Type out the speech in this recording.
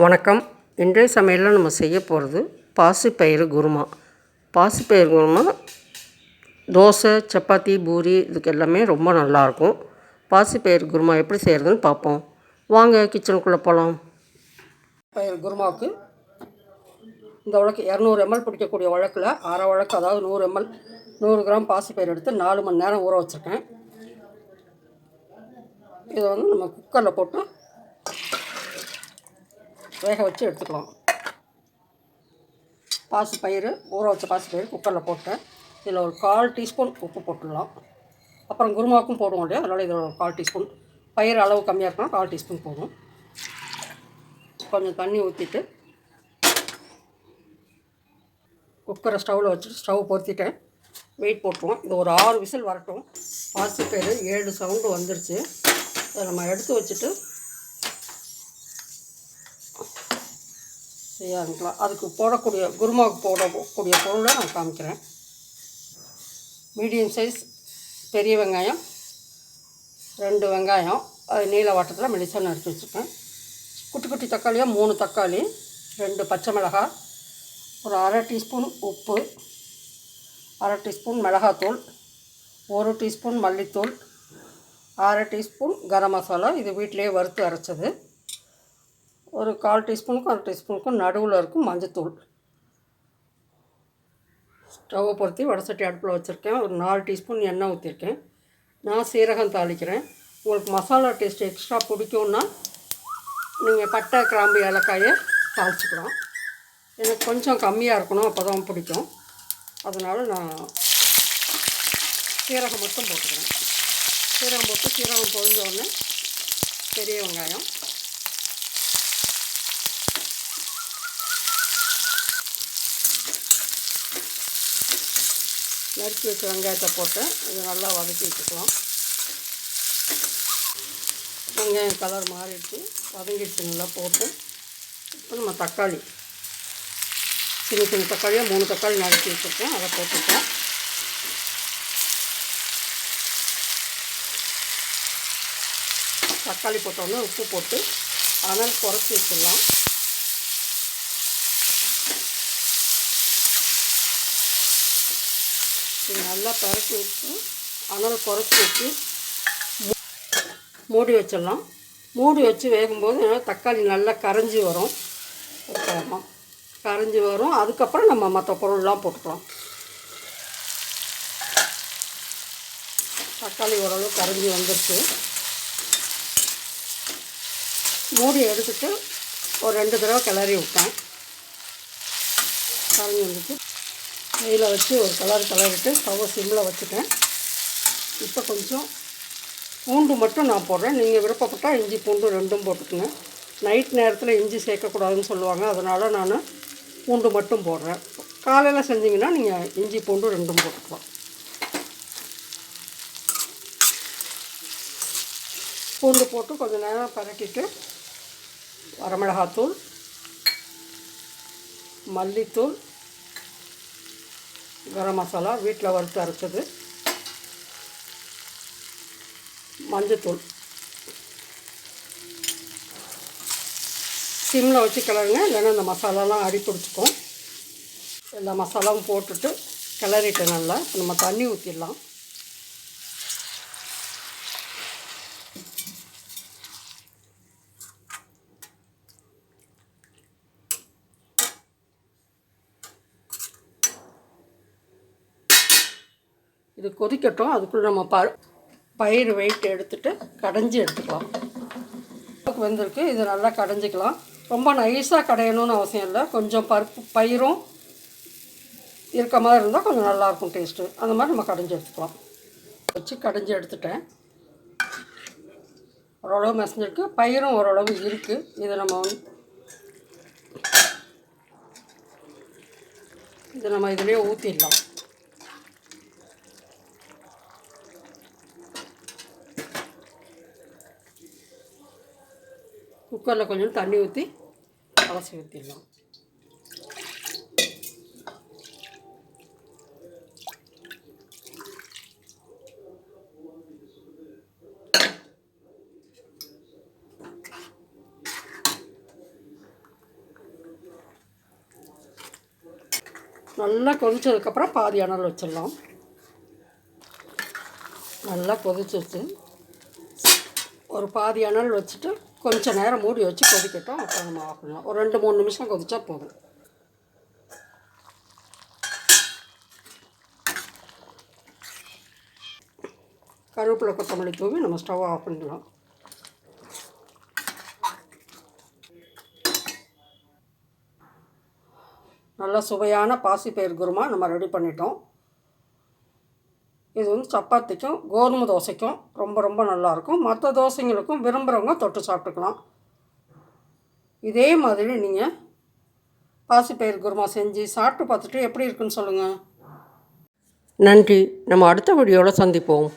வணக்கம். இன்றைய சமையலில் நம்ம செய்ய போகிறது பாசிப்பயிறு குருமா. பாசிப்பயிறு குருமா தோசை சப்பாத்தி பூரி இதுக்கு எல்லாமே ரொம்ப நல்லாயிருக்கும். பாசிப்பயிறு குருமா எப்படி செய்கிறதுன்னு பார்ப்போம். வாங்க கிச்சனுக்குள்ளே போகலாம். பயிர் குருமாவுக்கு இந்த வழக்கு இரநூறு எம்எல் பிடிக்கக்கூடிய வழக்கில் அரை வழக்கு அதாவது நூறு எம்எல் நூறு கிராம் பாசிப்பயிர் எடுத்து நாலு மணி நேரம் ஊற வச்சுருக்கேன். இதை வந்து நம்ம குக்கரில் போட்டு வேக வச்சு எடுத்துக்கலாம். பாசி பயிறு ஊற வச்ச பாசி பயிறு குக்கரில் போட்டேன். இதில் ஒரு கால் டீஸ்பூன் உப்பு போட்டுடலாம். அப்புறம் குருமாவுக்கும் போடுவோம் இல்லையா? அதனால் இதில் ஒரு கால் டீஸ்பூன். பயிர் அளவு கம்மியாக இருக்கணும் கால் டீஸ்பூன் போதும் கொஞ்சம் தண்ணி ஊற்றிட்டு குக்கரை ஸ்டவ்வில் வச்சுட்டு ஸ்டவ் பொருத்திட்டேன். வெயிட் போட்டுருவோம். இது ஒரு ஆறு விசில் வரட்டும். பாசி பயிறு ஏழு சவுண்டு வந்துருச்சு. அதை நம்ம எடுத்து வச்சுட்டு செய்ய ஆரம்பிக்கலாம் அதுக்கு போடக்கூடிய குருமாவுக்கு போடக்கூடிய பொருளை நான் காமிக்கிறேன். மீடியம் சைஸ் பெரிய வெங்காயம் ரெண்டு வெங்காயம் அது நீல வட்டத்தில் மெடிசன் நறுக்கி வச்சுருக்கேன். குட்டி குட்டி தக்காளியாக மூணு தக்காளி ரெண்டு பச்சை மிளகாய் ஒரு அரை டீஸ்பூன் உப்பு அரை டீஸ்பூன் மிளகாத்தூள் ஒரு டீஸ்பூன் மல்லித்தூள் அரை டீஸ்பூன் கரம் மசாலா இது வீட்டிலேயே வறுத்து அரைச்சது. ஒரு கால் டீஸ்பூனுக்கும் அரை டீஸ்பூனுக்கும் நடுவில் இருக்கும் மஞ்சத்தூள். ஸ்டவ்வை பொருத்தி வடசட்டி அடுப்பில் வச்சுருக்கேன். ஒரு நாலு டீஸ்பூன் எண்ணெய் ஊற்றிருக்கேன் நான் சீரகம் தாளிக்கிறேன். உங்களுக்கு மசாலா டேஸ்ட் எக்ஸ்ட்ரா பிடிக்கும்னா நீங்கள் பட்டை கிராம்பு ஏலக்காயை தாளிச்சுக்கலாம். எனக்கு கொஞ்சம் கம்மியாக இருக்கணும் அப்போ தான் பிடிக்கும். அதனால் நான் சீரகம் மட்டும் போட்டுக்கிறேன். சீரகம் போட்டு சீரகம் பொழிஞ்ச உடனே பெரிய வெங்காயம். நறுக்கி வச்ச வெங்காயத்தை போட்டு இதை நல்லா வதக்கி வச்சுக்கலாம். வெங்காயம் கலர் மாறிடுச்சு. வதங்கிடுச்சு நல்லா போட்டு. இப்போ நம்ம தக்காளி. சின்ன சின்ன தக்காளியாக மூணு தக்காளி நறுக்கி வச்சுருக்கோம். அதை போட்டுக்கலாம். தக்காளி போட்டோன்னே உப்பு போட்டு அனல் குறைச்சி வச்சிடலாம். இது நல்லா பரட்டி விட்டு அனல் குறைச்சி வச்சு மூடி வச்சிடலாம். மூடி வச்சு வேகும்போது தக்காளி நல்லா கரைஞ்சி வரும். ஆமாம் கரைஞ்சி வரும். அதுக்கப்புறம் நம்ம மற்ற பொருள்லாம் போட்டுக்கலாம். தக்காளி ஓரளவு கரைஞ்சி வந்துருச்சு. மூடி எடுத்துட்டு ஒரு ரெண்டு தடவை கிளறி விட்டேன். கரைஞ்சி வந்துட்டு நெய்யில் வச்சு ஒரு கலர் கிளறிட்டு ஸ்டவ்வை சிம்மில் வச்சுட்டேன். இப்போ கொஞ்சம் பூண்டு மட்டும் நான் போடுறேன். நீங்கள் விருப்பப்பட்டால் இஞ்சி பூண்டு ரெண்டும் போட்டுக்கங்க. நைட் நேரத்தில் இஞ்சி சேர்க்கக்கூடாதுன்னு சொல்லுவாங்க. அதனால் நான் பூண்டு மட்டும் போடுறேன். காலையில் செஞ்சிங்கன்னா நீங்கள் இஞ்சி பூண்டு ரெண்டும் போட்டுக்கலாம். பூண்டு போட்டு கொஞ்சம் நேரம் பரட்டிட்டு வரமிளகாத்தூள் மல்லித்தூள் கரம் மசாலா வீட்டில் வறுத்து அரைச்சது. மஞ்சத்தூள். சிம்மில் வச்சு கிளறுங்க இல்லைன்னா இந்த மசாலாலாம் அடி பிடிச்சிக்கும். எல்லா மசாலாவும் போட்டுட்டு கிளறிட்டு நல்லா இப்போ நம்ம தண்ணி ஊற்றிடலாம் இது கொதிக்கட்டும். அதுக்குள்ளே நம்ம ப பயிர் வெயிட் எடுத்துகிட்டு கடைஞ்சி எடுத்துக்கலாம். வெந்திருக்கு. இது நல்லா கடைஞ்சிக்கலாம். ரொம்ப நைஸாக கடையணும்னு அவசியம் இல்லை. கொஞ்சம் பருப்பு பயிரும் இருக்க மாதிரி இருந்தால் கொஞ்சம் நல்லாயிருக்கும் டேஸ்ட்டு அந்த மாதிரி நம்ம கடைஞ்சி எடுத்துக்கலாம். வச்சு கடைஞ்சி எடுத்துட்டேன். ஓரளவு மெசஞ்சிருக்கு. பயிரும் ஓரளவு இருக்குது இதை நம்ம வந்து இதை நம்ம இதிலே ஊற்றிடலாம் குக்கரில் கொஞ்சம் தண்ணி ஊற்றி அலசி ஊற்றிடலாம். நல்லா கொதிச்சதுக்கப்புறம் பாதி அனல் வச்சிடலாம். நல்லா கொதிச்சு கொதிச்சிருச்சு. ஒரு பாதி அனல் வச்சுட்டு கொஞ்சம் நேரம் மூடி வச்சு கொதிக்கட்டும். அப்புறம் நம்ம ஆஃப் பண்ணலாம். ஒரு ரெண்டு மூணு நிமிஷம் கொதிச்சா போதும். கருவேப்பிலை கொத்தமல்லி தூவி நம்ம ஸ்டவ் ஆஃப் பண்ணிடலாம். நல்ல சுவையான பாசிப்பயிர் குருமா நம்ம ரெடி பண்ணிட்டோம். இது வந்து சப்பாத்திக்கும் கோதுமை தோசைக்கும் ரொம்ப ரொம்ப நல்லாயிருக்கும். மற்ற தோசைங்களுக்கும் விரும்புகிறவங்க தொட்டு சாப்பிட்டுக்கலாம். இதே மாதிரி நீங்கள் பாசிப்பயிறு குருமா செஞ்சு சாப்பிட்டு பார்த்துட்டு எப்படி இருக்குன்னு சொல்லுங்கள் நன்றி. நம்ம அடுத்த வீடியோவில் சந்திப்போம்.